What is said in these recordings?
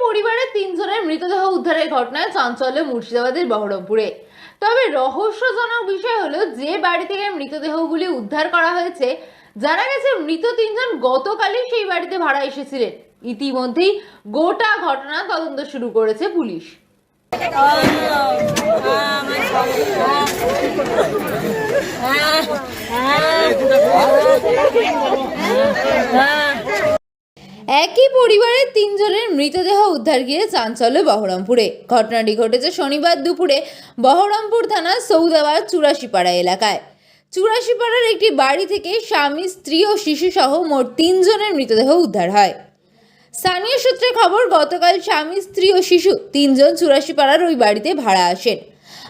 পরিবারের তিনজনের মৃতদেহ উদ্ধারের ঘটনায় চাঞ্চল্য মুর্শিদাবাদের বহরমপুরে তবে রহস্যজনক বিষয় হলো যে বাড়ি থেকে মৃতদেহগুলি উদ্ধার করা হয়েছে জানা গেছে মৃত তিনজন গতকালই সেই বাড়িতে ভাড়া এসেছিলেন ইতিমধ্যেই গোটা ঘটনা তদন্ত শুরু করেছে পুলিশ একই পরিবারের তিনজনের মৃতদেহ উদ্ধার গিয়ে চাঞ্চল্য বহরমপুরে। ঘটনাটি ঘটেছে শনিবার দুপুরে বহরমপুর থানার সৌদাবাদ চুরাশিপাড়া এলাকায়। চুরাশিপাড়ার একটি বাড়ি থেকে স্বামী, স্ত্রী ও শিশুসহ মোট তিনজনের মৃতদেহ উদ্ধার হয়। স্থানীয় সূত্রে খবর, গতকাল স্বামী, স্ত্রী ও শিশু তিনজন চুরাশিপাড়ার ওই বাড়িতে ভাড়া আসেন।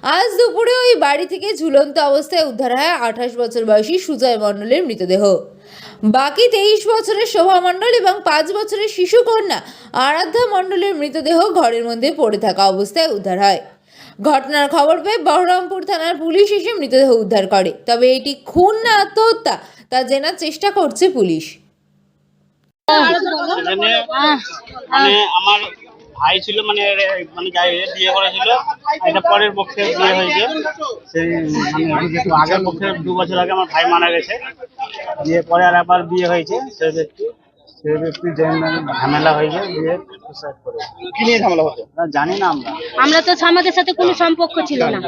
আজ দুপুরে ওই বাড়ি থেকে ঝুলন্ত অবস্থায় উদ্ধার হয় আঠাশ বছর বয়সী সুজয় মণ্ডলের মৃতদেহ। বাকি তেইশ বছরের শোভা মণ্ডল এবং পাঁচ বছরের শিশু কন্যা আরাধ্যা মণ্ডলের মৃতদেহ ঘরের মধ্যে পড়ে থাকা অবস্থায় উদ্ধার হয়। ঘটনার খবর পেয়ে বহরমপুর থানার পুলিশ এসে মৃতদেহ উদ্ধার করে। তবে এটি খুন না আত্মহত্যা তা জেনার চেষ্টা করছে পুলিশ। মানে আমার ভাই ছিল মানে মানে গায়ে বিয়ে করেছিল এটা পরের পক্ষে বিয়ে হয়েছে। সেই মানে একটু আগের পক্ষে দু বছর আগে আমার ভাই মারা গেছে। বিয়ে পরে আর আবার বিয়ে হয়েছে। সে ব্যক্তি সে ব্যক্তি যে ঝামেলা হয়েছে বিয়ে সুসাইড করে। কি নিয়ে ঝামেলা হতো জানি না আমরা। আমরা তো আমাদের সাথে কোনো সম্পর্ক ছিল না।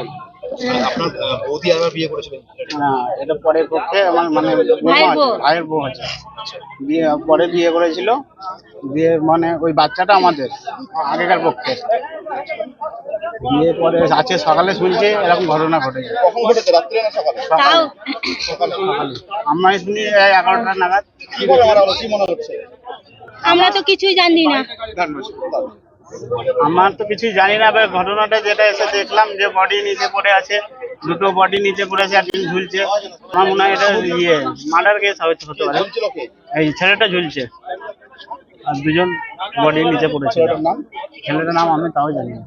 আপনার বৌদি আবার বিয়ে করেছিলেন? না এটা পরের পক্ষে আমার মানে ভাইয়ের বউ। আছে বিয়ে পরে বিয়ে করেছিল। বিয়ে মানে ওই বাচ্চাটা আমাদের আগেকার পক্ষে। বিয়ে পরে আছে সকালে শুনছে এরকম ঘটনা না সকালে? তাও। সকালে। সকালে। আমরা শুনি এই এগারোটা নাগাদ। কি মনে হচ্ছে? আমরা তো কিছুই জানি না। আমার তো কিছু জানি না এবার ঘটনাটা যেটা এসে দেখলাম যে বডি নিচে পড়ে আছে দুটো বডি নিচে পড়ে আছে একজন ঝুলছে আমার মনে হয় এটা ইয়ে মার্ডার কেস হতে পারে ঝুলছিল কে এই ছেলেটা ঝুলছে আর দুজন বডি নিচে পড়েছে ছেলেটার নাম ছেলেটার নাম আমি তাও জানি না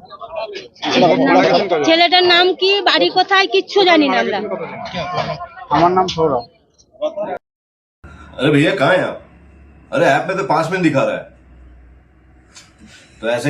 মারা গেছেন কবে? ছেলেটার নাম কি বাড়ি কোথায় কিচ্ছু জানি না আমরা আমার নাম সৌরভ अरे भैया कहाँ हैं आप अरे ऐप में तो पांच मिनट दिखा रहा है तो ऐसे